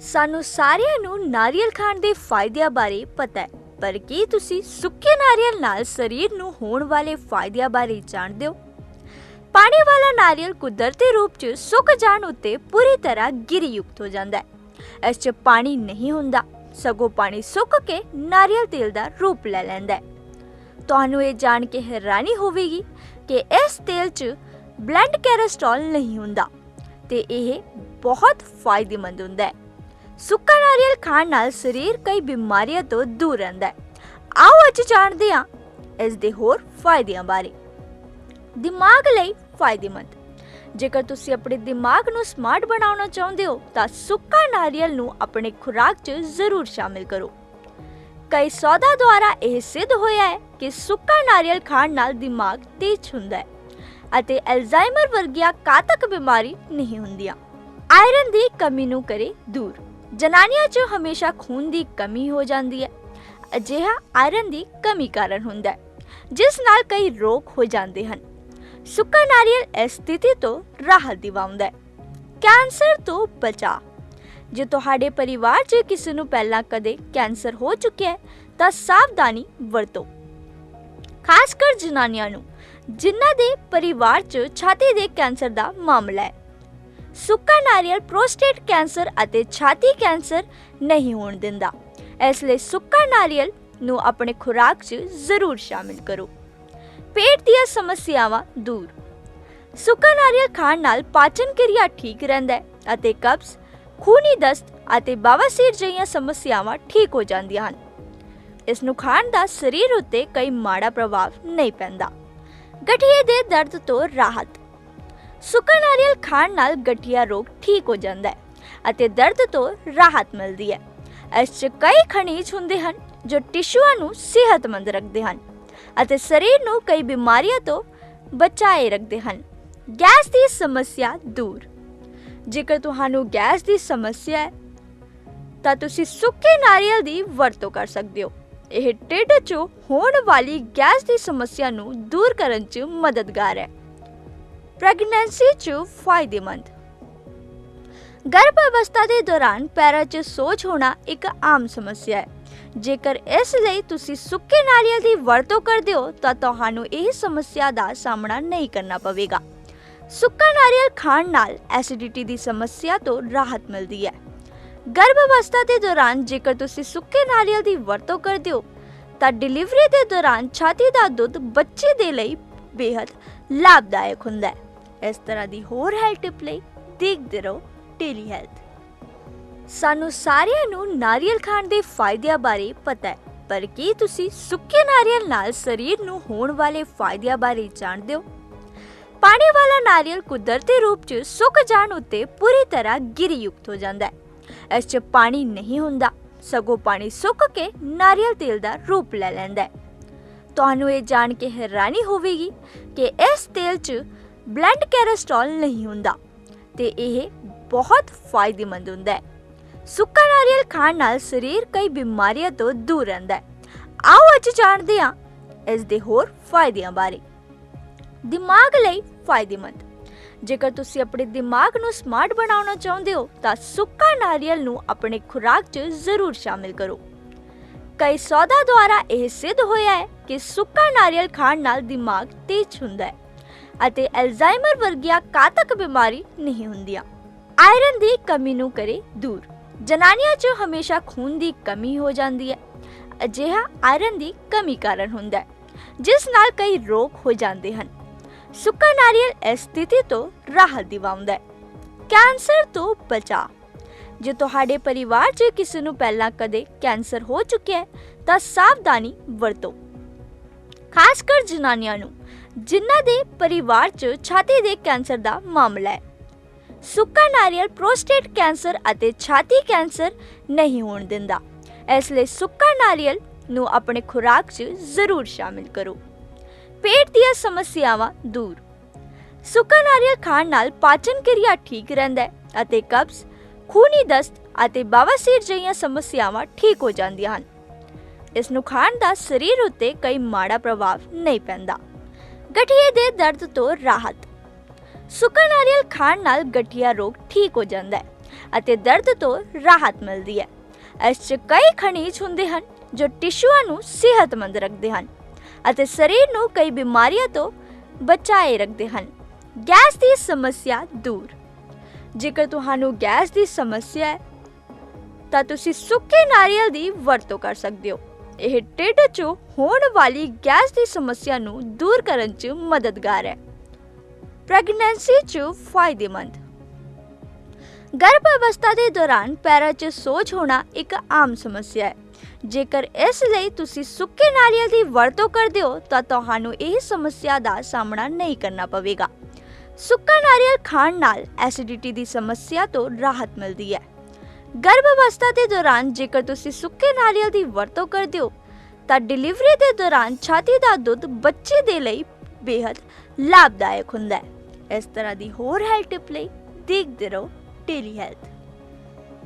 ਸਾਨੂੰ ਸਾਰਿਆਂ ਨੂੰ ਨਾਰੀਅਲ ਖਾਣ ਦੇ ਫਾਇਦਿਆਂ ਬਾਰੇ ਪਤਾ ਹੈ। ਪਰ ਕੀ ਤੁਸੀਂ ਸੁੱਕੇ ਨਾਰੀਅਲ ਨਾਲ ਸਰੀਰ ਨੂੰ ਹੋਣ ਵਾਲੇ ਫਾਇਦਿਆਂ ਬਾਰੇ ਜਾਣਦੇ ਹੋ? ਪਾਣੀ ਵਾਲਾ ਨਾਰੀਅਲ ਕੁਦਰਤੀ ਰੂਪ 'ਚ ਸੁੱਕ ਜਾਣ ਉੱਤੇ ਪੂਰੀ ਤਰ੍ਹਾਂ ਗਿਰੀਯੁਕਤ ਹੋ ਜਾਂਦਾ ਹੈ। ਇਸ 'ਚ ਪਾਣੀ ਨਹੀਂ ਹੁੰਦਾ। ਸਗੋਂ ਪਾਣੀ ਸੁੱਕ ਕੇ ਨਾਰੀਅਲ ਤੇਲ ਦਾ ਰੂਪ ਲੈ ਲੈਂਦਾ ਹੈ। ਤੁਹਾਨੂੰ ਇਹ ਜਾਣ ਕੇ ਹੈਰਾਨੀ ਹੋਵੇਗੀ ਕਿ ਇਸ ਤੇਲ 'ਚ ਬਲੈਂਡ ਕੈਰਸਟੋਲ ਨਹੀਂ ਹੁੰਦਾ ਤੇ ਇਹ ਬਹੁਤ ਫਾਇਦੇਮੰਦ ਹੁੰਦਾ ਹੈ। ਸੁੱਕਾ ਨਾਰੀਅਲ ਖਾਣ ਨਾਲ ਸਰੀਰ ਕਈ ਬਿਮਾਰੀਆਂ ਤੋਂ ਦੂਰ ਰਹਿੰਦਾ ਹੈ। ਆਓ ਅੱਜ ਜਾਣਦੇ ਹਾਂ ਇਸ ਦੇ ਹੋਰ ਫਾਇਦਿਆਂ ਬਾਰੇ। ਦਿਮਾਗ ਲਈ ਫਾਇਦੇਮੰਦ। ਜੇਕਰ ਤੁਸੀਂ ਆਪਣੇ ਦਿਮਾਗ ਨੂੰ ਸਮਾਰਟ ਬਣਾਉਣਾ ਚਾਹੁੰਦੇ ਹੋ, ਤਾਂ ਸੁੱਕਾ ਨਾਰੀਅਲ ਨੂੰ ਆਪਣੇ ਖੁਰਾਕ 'ਚ ਜ਼ਰੂਰ ਸ਼ਾਮਿਲ ਕਰੋ। ਕਈ ਸੌਦਾ ਦੁਆਰਾ ਇਹ ਸਿੱਧ ਹੋਇਆ ਹੈ ਕਿ ਸੁੱਕਾ ਨਾਰੀਅਲ ਖਾਣ ਨਾਲ ਦਿਮਾਗ ਤੇਜ਼ ਹੁੰਦਾ ਹੈ ਅਤੇ ਐਲਜ਼ਾਈਮਰ ਵਰਗੀਆਂ ਘਾਤਕ ਬਿਮਾਰੀ ਨਹੀਂ ਹੁੰਦੀਆਂ। ਆਇਰਨ ਦੀ ਕਮੀ ਨੂੰ ਕਰੇ ਦੂਰ। ਜਨਾਨੀਆਂ 'ਚ ਹਮੇਸ਼ਾ ਖੂਨ ਦੀ ਕਮੀ ਹੋ ਜਾਂਦੀ ਹੈ। ਅਜਿਹਾ ਆਇਰਨ ਦੀ ਕਮੀ ਕਾਰਨ ਹੁੰਦਾ ਹੈ, ਜਿਸ ਨਾਲ ਕਈ ਰੋਗ ਹੋ ਜਾਂਦੇ ਹਨ। ਸੁੱਕਾ ਨਾਰੀਅਲ ਇਸ ਸਥਿਤੀ ਤੋਂ ਰਾਹਤ ਦਿਵਾਉਂਦਾ ਹੈ। ਕੈਂਸਰ ਤੋਂ ਬਚਾ ਜੇ ਤੁਹਾਡੇ ਪਰਿਵਾਰ 'ਚ ਕਿਸੇ ਨੂੰ ਪਹਿਲਾਂ ਕਦੇ ਕੈਂਸਰ ਹੋ ਚੁੱਕਿਆ ਹੈ, ਤਾਂ ਸਾਵਧਾਨੀ ਵਰਤੋ। ਖਾਸ ਕਰ ਜਨਾਨੀਆਂ ਨੂੰ, ਜਿਨ੍ਹਾਂ ਦੇ ਪਰਿਵਾਰ 'ਚ ਛਾਤੀ ਦੇ ਕੈਂਸਰ ਦਾ ਮਾਮਲਾ ਹੈ। ਸੁੱਕਾ ਨਾਰੀਅਲ ਪ੍ਰੋਸਟੇਟ ਕੈਂਸਰ ਅਤੇ ਛਾਤੀ ਕੈਂਸਰ ਨਹੀਂ ਹੋਣ ਦਿੰਦਾ। ਇਸ ਲਈ ਸੁੱਕਾ ਨਾਰੀਅਲ ਨੂੰ ਆਪਣੇ ਖੁਰਾਕ 'ਚ ਜ਼ਰੂਰ ਸ਼ਾਮਿਲ ਕਰੋ। ਪੇਟ ਦੀਆਂ ਸਮੱਸਿਆਵਾਂ ਦੂਰ। ਸੁੱਕਾ ਨਾਰੀਅਲ ਖਾਣ ਨਾਲ ਪਾਚਨ ਕਿਰਿਆ ਠੀਕ ਰਹਿੰਦਾ ਹੈ ਅਤੇ ਕਬਜ਼, ਖੂਨੀ ਦਸਤ ਅਤੇ ਬਵਾਸੀਰ ਜਿਹੀਆਂ ਸਮੱਸਿਆਵਾਂ ਠੀਕ ਹੋ ਜਾਂਦੀਆਂ ਹਨ। ਇਸ ਨੂੰ ਖਾਣ ਦਾ ਸਰੀਰ ਉੱਤੇ ਕਈ ਮਾੜਾ ਪ੍ਰਭਾਵ ਨਹੀਂ ਪੈਂਦਾ। ਗਠੀਏ ਦੇ ਦਰਦ ਤੋਂ ਰਾਹਤ। ਸੁੱਕਾ ਨਾਰੀਅਲ ਖਾਣ ਨਾਲ ਗਠੀਆ ਰੋਗ ਠੀਕ ਹੋ ਜਾਂਦਾ ਹੈ ਅਤੇ ਦਰਦ ਤੋਂ ਰਾਹਤ ਮਿਲਦੀ ਹੈ। ਇਸ 'ਚ ਕਈ ਖਣਿਜ ਹੁੰਦੇ ਹਨ ਜੋ ਟਿਸ਼ੂਆਂ ਨੂੰ ਸਿਹਤਮੰਦ ਰੱਖਦੇ ਹਨ ਅਤੇ ਸਰੀਰ ਨੂੰ ਕਈ ਬਿਮਾਰੀਆਂ ਤੋਂ ਬਚਾਏ ਰੱਖਦੇ ਹਨ। ਗੈਸ ਦੀ ਸਮੱਸਿਆ ਦੂਰ। ਜੇਕਰ ਤੁਹਾਨੂੰ ਗੈਸ ਦੀ ਸਮੱਸਿਆ ਹੈ, ਤਾਂ ਤੁਸੀਂ ਸੁੱਕੇ ਨਾਰੀਅਲ ਦੀ ਵਰਤੋਂ ਕਰ ਸਕਦੇ ਹੋ। ਇਹ ਢਿੱਡ 'ਚ ਹੋਣ ਵਾਲੀ ਗੈਸ ਦੀ ਸਮੱਸਿਆ ਨੂੰ ਦੂਰ ਕਰਨ 'ਚ ਮਦਦਗਾਰ ਹੈ। ਪ੍ਰੈਗਨੈਂਸੀ 'ਚ ਫਾਇਦੇਮੰਦ। ਗਰਭ ਅਵਸਥਾ ਦੇ ਦੌਰਾਨ ਪੈਰਾਂ 'ਚ ਸੋਜ ਹੋਣਾ ਇੱਕ ਆਮ ਸਮੱਸਿਆ ਹੈ। ਜੇਕਰ ਇਸ ਲਈ ਤੁਸੀਂ ਸੁੱਕੇ ਨਾਰੀਅਲ ਦੀ ਵਰਤੋਂ ਕਰਦੇ ਹੋ, ਤਾਂ ਤੁਹਾਨੂੰ ਇਹ ਸਮੱਸਿਆ ਦਾ ਸਾਹਮਣਾ ਨਹੀਂ ਕਰਨਾ ਪਵੇਗਾ। ਸੁੱਕਾ ਨਾਰੀਅਲ ਖਾਣ ਨਾਲ ਐਸਿਡਿਟੀ ਦੀ ਸਮੱਸਿਆ ਤੋਂ ਰਾਹਤ ਮਿਲਦੀ ਹੈ। ਗਰਭ ਅਵਸਥਾ ਦੇ ਦੌਰਾਨ ਜੇਕਰ ਤੁਸੀਂ ਸੁੱਕੇ ਨਾਰੀਅਲ ਦੀ ਵਰਤੋਂ ਕਰਦੇ ਹੋ, ਤਾਂ ਡਿਲੀਵਰੀ ਦੇ ਦੌਰਾਨ ਛਾਤੀ ਦਾ ਦੁੱਧ ਬੱਚੇ ਦੇ ਲਈ ਬੇहद ਲਾਭਦਾਇਕ ਹੁੰਦਾ ਹੈ। ਇਸ ਤਰ੍ਹਾਂ ਦੀ ਹੋਰ ਹੈਲਥ ਟਿਪ ਲਈ ਦੇਖਦੇ ਰਹੋ ਡੇਲੀ ਹੈਲਥ ਸਾਨੂੰ ਸਾਰਿਆਂ ਨੂੰ ਨਾਰੀਅਲ ਖਾਣ ਦੇ ਫਾਇਦਿਆਂ ਬਾਰੇ ਪਤਾ ਹੈ, ਪਰ ਕੀ ਤੁਸੀਂ ਸੁੱਕੇ ਨਾਰੀਅਲ ਨਾਲ ਸਰੀਰ ਨੂੰ ਹੋਣ ਵਾਲੇ ਫਾਇਦਿਆਂ ਬਾਰੇ ਜਾਣਦੇ ਹੋ? ਪਾਣੀ ਵਾਲਾ ਨਾਰੀਅਲ ਕੁਦਰਤੀ ਰੂਪ 'ਚ ਸੁੱਕ ਜਾਣ ਉੱਤੇ ਪੂਰੀ ਤਰ੍ਹਾਂ ਗਿਰੀ ਯੁਕਤ ਹੋ ਜਾਂਦਾ ਹੈ। ਇਸ 'ਚ ਪਾਣੀ ਨਹੀਂ ਹੁੰਦਾ, ਸਗੋਂ ਪਾਣੀ ਸੁੱਕ ਕੇ ਨਾਰੀਅਲ ਤੇਲ ਦਾ ਰੂਪ ਲੈ ਲੈਂਦਾ ਹੈ। ਤੁਹਾਨੂੰ ਇਹ ਜਾਣ ਕੇ ਹੈਰਾਨੀ ਹੋਵੇਗੀ ਕਿ ਇਸ ਤੇਲ 'ਚ ਬਲੱਡ ਕੋਲੇਸਟ੍ਰੋਲ ਨਹੀਂ ਹੁੰਦਾ ਤੇ ਇਹ ਬਹੁਤ ਫਾਇਦੇਮੰਦ ਹੁੰਦਾ ਹੈ। ਸੁੱਕਾ ਨਾਰੀਅਲ ਖਾਣ ਨਾਲ ਸਰੀਰ ਕਈ ਬਿਮਾਰੀਆਂ ਤੋਂ ਦੂਰ ਰਹਿੰਦਾ ਹੈ। ਆਓ ਅੱਜ ਜਾਣਦੇ ਹਾਂ ਇਸ ਦੇ ਹੋਰ ਫਾਇਦਿਆਂ ਬਾਰੇ। ਦਿਮਾਗ ਲਈ ਫਾਇਦੇਮੰਦ। ਜੇਕਰ ਤੁਸੀਂ ਆਪਣੇ ਦਿਮਾਗ ਨੂੰ ਸਮਾਰਟ ਬਣਾਉਣਾ ਚਾਹੁੰਦੇ ਹੋ, ਤਾਂ ਸੁੱਕਾ ਨਾਰੀਅਲ ਨੂੰ ਆਪਣੇ ਖੁਰਾਕ 'ਚ ਜ਼ਰੂਰ ਸ਼ਾਮਿਲ ਕਰੋ। ਕਈ ਸੌਦਾ ਦੁਆਰਾ ਇਹ ਸਿੱਧ ਹੋਇਆ ਹੈ ਕਿ ਸੁੱਕਾ ਨਾਰੀਅਲ ਖਾਣ ਨਾਲ ਦਿਮਾਗ ਤੇਜ਼ ਹੁੰਦਾ ਹੈ। ਅਤੇ ਅਲਜ਼ਾਈਮਰ ਵਰਗੀਆਂ ਘਾਤਕ ਬਿਮਾਰੀ ਨਹੀਂ ਹੁੰਦੀਆਂ। ਆਇਰਨ ਦੀ ਕਮੀ ਨੂੰ ਕਰੇ ਦੂਰ। ਜਨਾਨੀਆਂ 'ਚ ਹਮੇਸ਼ਾ ਖੂਨ ਦੀ ਕਮੀ ਹੋ ਜਾਂਦੀ ਹੈ। ਅਜਿਹਾ ਆਇਰਨ ਦੀ ਕਮੀ ਕਾਰਨ ਹੁੰਦਾ ਹੈ, ਜਿਸ ਨਾਲ ਕਈ ਰੋਗ ਹੋ ਜਾਂਦੇ ਹਨ। ਸੁੱਕਾ ਨਾਰੀਅਲ ਇਸ ਸਥਿਤੀ ਤੋਂ ਰਾਹਤ ਦਿਵਾਉਂਦਾ ਹੈ। ਕੈਂਸਰ ਤੋਂ ਬਚਾ ਜੇ ਤੁਹਾਡੇ ਪਰਿਵਾਰ 'ਚ ਕਿਸੇ ਨੂੰ ਪਹਿਲਾਂ ਕਦੇ ਕੈਂਸਰ ਹੋ ਚੁੱਕਿਆ ਹੈ, ਤਾਂ ਸਾਵਧਾਨੀ ਵਰਤੋ। ਖਾਸ ਕਰ ਜਨਾਨੀਆਂ ਨੂੰ। ਜਿਨ੍ਹਾਂ ਦੇ ਪਰਿਵਾਰ 'ਚ ਛਾਤੀ ਦੇ ਕੈਂਸਰ ਦਾ ਮਾਮਲਾ ਹੈ। ਸੁੱਕਾ ਨਾਰੀਅਲ ਪ੍ਰੋਸਟੇਟ ਕੈਂਸਰ ਅਤੇ ਛਾਤੀ ਕੈਂਸਰ ਨਹੀਂ ਹੋਣ ਦਿੰਦਾ। ਇਸ ਲਈ ਸੁੱਕਾ ਨਾਰੀਅਲ ਨੂੰ ਆਪਣੇ ਖੁਰਾਕ 'ਚ ਜ਼ਰੂਰ ਸ਼ਾਮਿਲ ਕਰੋ। ਪੇਟ ਦੀਆਂ ਸਮੱਸਿਆਵਾਂ ਦੂਰ। ਸੁੱਕਾ ਨਾਰੀਅਲ ਖਾਣ ਨਾਲ ਪਾਚਨ ਕਿਰਿਆ ਠੀਕ ਰਹਿੰਦਾ ਹੈ ਅਤੇ ਕਬਜ਼, ਖੂਨੀ ਦਸਤ ਅਤੇ ਬਵਾਸੀਰ ਜਿਹੀਆਂ ਸਮੱਸਿਆਵਾਂ ਠੀਕ ਹੋ ਜਾਂਦੀਆਂ ਹਨ। ਇਸ ਨੂੰ ਖਾਣ ਦਾ ਸਰੀਰ ਉੱਤੇ ਕਈ ਮਾੜਾ ਪ੍ਰਭਾਵ ਨਹੀਂ ਪੈਂਦਾ। ਗਠੀਏ ਦੇ ਦਰਦ ਤੋਂ ਰਾਹਤ। ਸੁੱਕਾ ਨਾਰੀਅਲ ਖਾਣ ਨਾਲ ਗਠੀਆ ਰੋਗ ਠੀਕ ਹੋ ਜਾਂਦਾ ਹੈ ਅਤੇ ਦਰਦ ਤੋਂ ਰਾਹਤ ਮਿਲਦੀ ਹੈ। ਇਸ 'ਚ ਕਈ ਖਣਿਜ ਹੁੰਦੇ ਹਨ ਜੋ ਟਿਸ਼ੂਆਂ ਨੂੰ ਸਿਹਤਮੰਦ ਰੱਖਦੇ ਹਨ ਅਤੇ ਸਰੀਰ ਨੂੰ ਕਈ ਬਿਮਾਰੀਆਂ ਤੋਂ ਬਚਾਏ ਰੱਖਦੇ ਹਨ। ਗੈਸ ਦੀ ਸਮੱਸਿਆ ਦੂਰ। ਜੇਕਰ ਤੁਹਾਨੂੰ ਗੈਸ ਦੀ ਸਮੱਸਿਆ ਹੈ ਤਾਂ ਤੁਸੀਂ ਸੁੱਕੇ ਨਾਰੀਅਲ ਦੀ ਵਰਤੋਂ ਕਰ ਸਕਦੇ ਹੋ। ਇਹ ਢਿੱਡ 'ਚ ਹੋਣ ਵਾਲੀ ਗੈਸ ਦੀ ਸਮੱਸਿਆ ਨੂੰ ਦੂਰ ਕਰਨ 'ਚ ਮਦਦਗਾਰ ਹੈ। ਪ੍ਰੈਗਨੈਂਸੀ 'ਚ ਫਾਇਦੇਮੰਦ। ਗਰਭ ਅਵਸਥਾ ਦੇ ਦੌਰਾਨ ਪੈਰਾਂ 'ਚ ਸੋਜ ਹੋਣਾ ਇੱਕ ਆਮ ਸਮੱਸਿਆ ਹੈ। ਜੇਕਰ ਇਸ ਲਈ ਤੁਸੀਂ ਸੁੱਕੇ ਨਾਰੀਅਲ ਦੀ ਵਰਤੋਂ ਕਰਦੇ ਹੋ, ਤਾਂ ਤੁਹਾਨੂੰ ਇਹ ਸਮੱਸਿਆ ਦਾ ਸਾਹਮਣਾ ਨਹੀਂ ਕਰਨਾ ਪਵੇਗਾ। ਸੁੱਕਾ ਨਾਰੀਅਲ ਖਾਣ ਨਾਲ ਐਸਿਡਿਟੀ ਦੀ ਸਮੱਸਿਆ ਤੋਂ ਰਾਹਤ ਮਿਲਦੀ ਹੈ। ਗਰਭ ਅਵਸਥਾ ਦੇ ਦੌਰਾਨ ਜੇਕਰ ਤੁਸੀਂ ਸੁੱਕੇ ਨਾਰੀਅਲ ਦੀ ਵਰਤੋਂ ਕਰਦੇ ਹੋ, ਤਾਂ ਡਿਲੀਵਰੀ ਦੇ ਦੌਰਾਨ ਛਾਤੀ ਦਾ ਦੁੱਧ ਬੱਚੇ ਦੇ ਲਈ ਬੇहद ਲਾਭਦਾਇਕ ਹੁੰਦਾ ਹੈ। ਇਸ ਤਰ੍ਹਾਂ ਦੀ ਹੋਰ ਹੈਲਥ ਟਿਪ ਲਈ ਦੇਖਦੇ ਰਹੋ ਡੇਲੀ ਹੈਲਥ